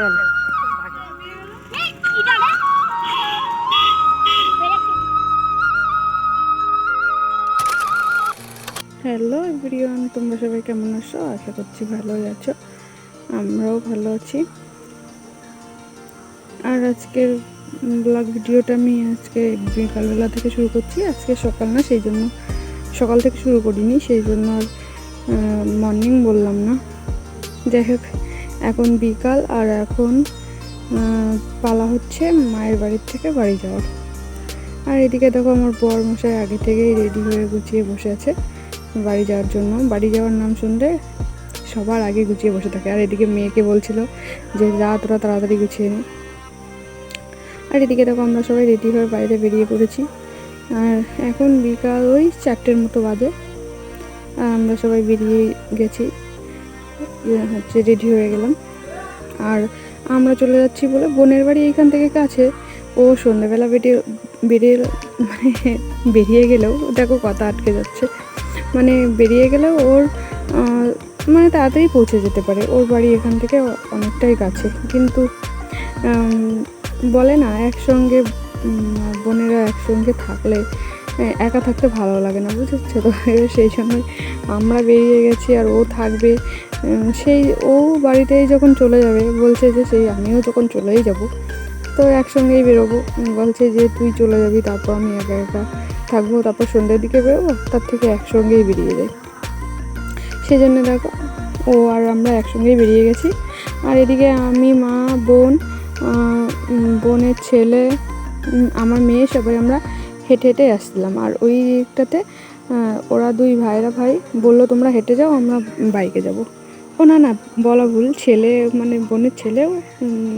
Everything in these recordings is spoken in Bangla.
চল। হ্যালো এভরিওয়ান তোমরা সবাই কেমন আছো? আশা করছি ভালোই আছো। আমরাও ভালো আছি। আর আজকের ব্লগ ভিডিওটা আমি আজকে বিকালবেলা থেকে শুরু করছি। আজকে সকাল না, সেই জন্য সকাল থেকে শুরু করিনি। সেই জন্য আর মর্নিং বললাম না। যাই হোক এখন বিকাল আর এখন পালা হচ্ছে মায়ের বাড়ির থেকে বাড়ি যাওয়ার। আর এদিকে দেখো আমার বর মশাই আগে থেকেই রেডি হয়ে গুছিয়ে বসে আছে বাড়ি যাওয়ার জন্য। বাড়ি যাওয়ার নাম শুনলে সবার আগে গুছিয়ে বসে থাকে। আর এদিকে মেয়েকে বলছিল যে যা তোরা তাড়াতাড়ি গুছিয়ে নে। আর এদিকে দেখো আমরা সবাই রেডি হয়ে বাইরে বেরিয়ে পড়েছি। আর এখন বিকাল ওই চারটের মতো বাজে। আমরা সবাই বেরিয়ে গেছি। হচ্ছে রেডি হয়ে গেলাম। আর আমরা চলে যাচ্ছি বলে বোনের বাড়ি এইখান থেকে কাছে। ও সন্ধ্যাবেলা বেরিয়ে বেরিয়ে মানে বেরিয়ে গেলেও, দেখো কথা আটকে যাচ্ছে। মানে বেরিয়ে গেলেও ওর মানে তাড়াতাড়ি পৌঁছে যেতে পারে। ওর বাড়ি এখান থেকে অনেকটাই কাছে। কিন্তু বলে না, একসঙ্গে বোনেরা একসঙ্গে থাকলে একা থাকতে ভালো লাগে না, বুঝেছ? তো সেই সময় আমরা বেরিয়ে গেছি আর ও থাকবে। সেই ও বাড়িতেই যখন চলে যাবে, বলছে যে সেই আমিও যখন চলেই যাব। তো একসঙ্গেই বেরোবো। বলছে যে তুই চলে যাবি, তারপর আমি একা একা থাকব, তারপর সন্ধ্যের দিকে বেরোবো, তার থেকে একসঙ্গেই বেরিয়ে যাই। সেই জন্য দেখো, ও আর আমরা একসঙ্গেই বেরিয়ে গেছি। আর এদিকে আমি, মা, বোন বোনের ছেলে আমার মেয়ে, সবাই আমরা হেঁটে হেঁটে আসছিলাম আর ওই দিকটাতে ওরা দুই ভাইরা ভাই বলল, তোমরা হেঁটে যাও, আমরা বাইকে যাব। ও না না, বলা ভুল, ছেলে মানে বোনের ছেলেও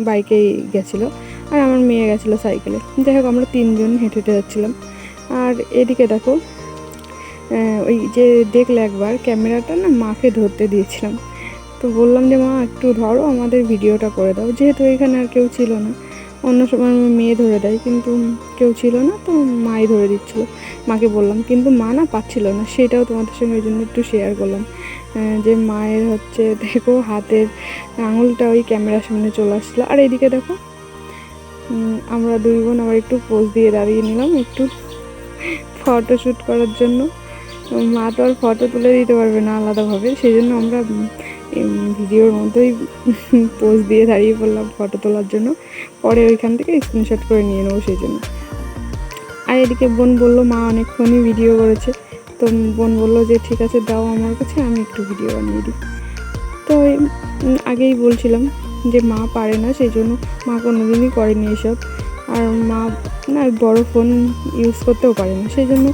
বাইকেই গেছিল। আর আমার মেয়ে গেছিল সাইকেলে। যাই হোক, আমরা তিনজন হেঁটে হেঁটে যাচ্ছিলাম। আর এদিকে দেখো ওই যে দেখলে একবার, ক্যামেরাটা না মাকে ধরতে দিয়েছিলাম। তো বললাম যে, মা, একটু ধরো, আমাদের ভিডিওটা করে দাও। যেহেতু এখানে আর কেউ ছিল না। অন্য সময় আমার মেয়ে ধরে দেয়, কিন্তু কেউ ছিল না, তো মাই ধরে দিচ্ছিল। মাকে বললাম, কিন্তু মা না পাচ্ছিল না, সেটাও তোমাদের সঙ্গে ওই জন্য একটু শেয়ার করলাম। যে মায়ের হচ্ছে, দেখো হাতের আঙুলটা ওই ক্যামেরার সামনে চলে আসলো। আর এদিকে দেখো আমরা দুই বোন আবার একটু পোজ দিয়ে দাঁড়িয়ে নিলাম একটু ফটো শ্যুট করার জন্য। মা তো আর ফটো তুলে দিতে পারবে না আলাদাভাবে সেই জন্য আমরা ভিডিওর মধ্যেই পোজ দিয়ে দাঁড়িয়ে পড়লাম ফটো তোলার জন্য। পরে ওইখান থেকে স্ক্রিনশট করে নিয়ে নেব সেই জন্য। আর এদিকে বোন বলল, মা অনেকক্ষণই ভিডিও করেছে। তো বোন বলল যে, ঠিক আছে, দাও আমার কাছে, আমি একটু ভিডিও বানিয়ে দিই। তো আগেই বলছিলাম যে, মা পারে না, সেই জন্য মা কোনোদিনই করেনি এসব। আর মা, না, বড় ফোন ইউজ করতেও পারে না। সেই জন্য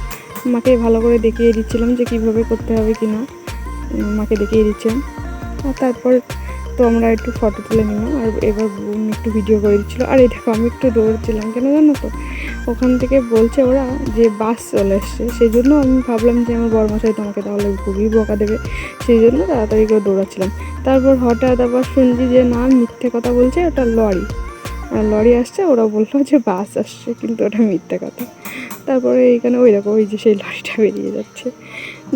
মাকে ভালো করে দেখিয়ে দিচ্ছিলাম যে, কীভাবে করতে হবে কি না। মাকে দেখিয়ে দিচ্ছিলাম। আর তারপর তো আমরা একটু ফটো তুলে নিলাম আর এবার একটু ভিডিও করে দিচ্ছিল। আর এই দেখো, আমি একটু দৌড়ছিলাম, কেন জানো তো? ওখান থেকে বলছে ওরা যে বাস চলে এসছে। সেই জন্য আমি ভাবলাম যে আমার বর্মশাই তোমাকে তাহলে খুবই বকা দেবে। সেই জন্য তাড়াতাড়ি করে দৌড়াচ্ছিলাম। তারপর হঠাৎ আবার শুনছি যে না, মিথ্যে কথা বলছে, ওটা লরি। লরি আসছে, ওরা বলল যে বাস আসছে, কিন্তু ওটা মিথ্যে কথা। তারপরে এইখানে ওই দেখো, ওই যে সেই লরিটা বেরিয়ে যাচ্ছে।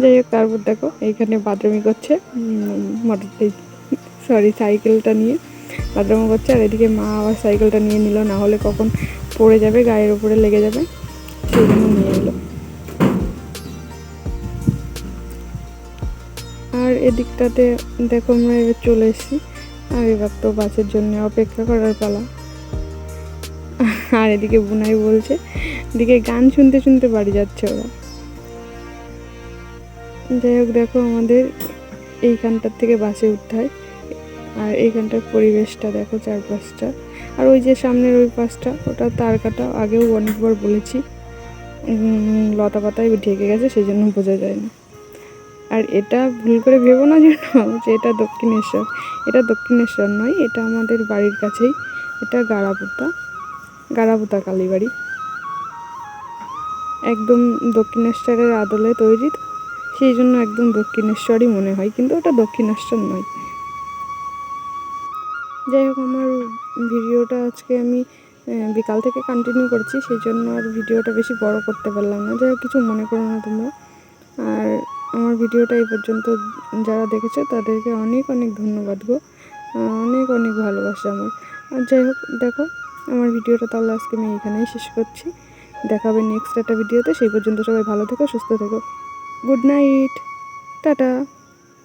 যাই হোক, তারপর দেখো, এইখানে বাথরুমি করছে মোটর সরি, সাইকেলটা নিয়ে বাথরুমও করছে। আর এদিকে মা আবার সাইকেলটা নিয়ে নিল, না হলে কখন পড়ে যাবে, গায়ের উপরে লেগে যাবে নিয়ে এলো। আর এদিকটাতে দেখো আমরা এবার চলে এসেছি আর এবার তো বাসের জন্য অপেক্ষা করার পালা। আর এদিকে বুনাই বলছে, এদিকে গান শুনতে শুনতে বাড়ি যাচ্ছে ওরা। যাই হোক, দেখো আমাদের এইখানটার থেকে বাসে উঠতে হয়। আর এইখানটার পরিবেশটা দেখো চারপাশটা। আর ওই যে সামনের ওই পাশটা, ওটা তার কাটা, আগেও অনেকবার বলেছি। লতা পাতায় ঢেকে গেছে সেই জন্য বোঝা যায় না। আর এটা ভুল করে ভেবো না যেন, যে এটা দক্ষিণেশ্বর। এটা দক্ষিণেশ্বর নয়, এটা আমাদের বাড়ির কাছেই। এটা গাড়াপুতা গাড়াপুতা কালীবাড়ি। একদম দক্ষিণেশ্বরের আদলে তৈরি সেই জন্য একদম দক্ষিণেশ্বরই মনে হয়, কিন্তু ওটা দক্ষিণেশ্বর নয়। যাই হোক, আমার ভিডিওটা আজকে আমি বিকাল থেকে কন্টিনিউ করছি, সেই জন্য আর ভিডিওটা বেশি বড় করতে পারলাম না। যাই হোক, কিছু মনে করো না তোমরা। আর আমার ভিডিওটা এই পর্যন্ত, যারা দেখেছ, তাদেরকে অনেক অনেক ধন্যবাদ গো। অনেক অনেক ভালোবাসা আমার। আর যাই হোক, দেখো, আমার ভিডিওটা তাহলে আজকে আমি এখানেই শেষ করছি। দেখাবে নেক্সট একটা ভিডিওতে। সেই পর্যন্ত সবাই ভালো থেকো, সুস্থ থেকো। Good night tata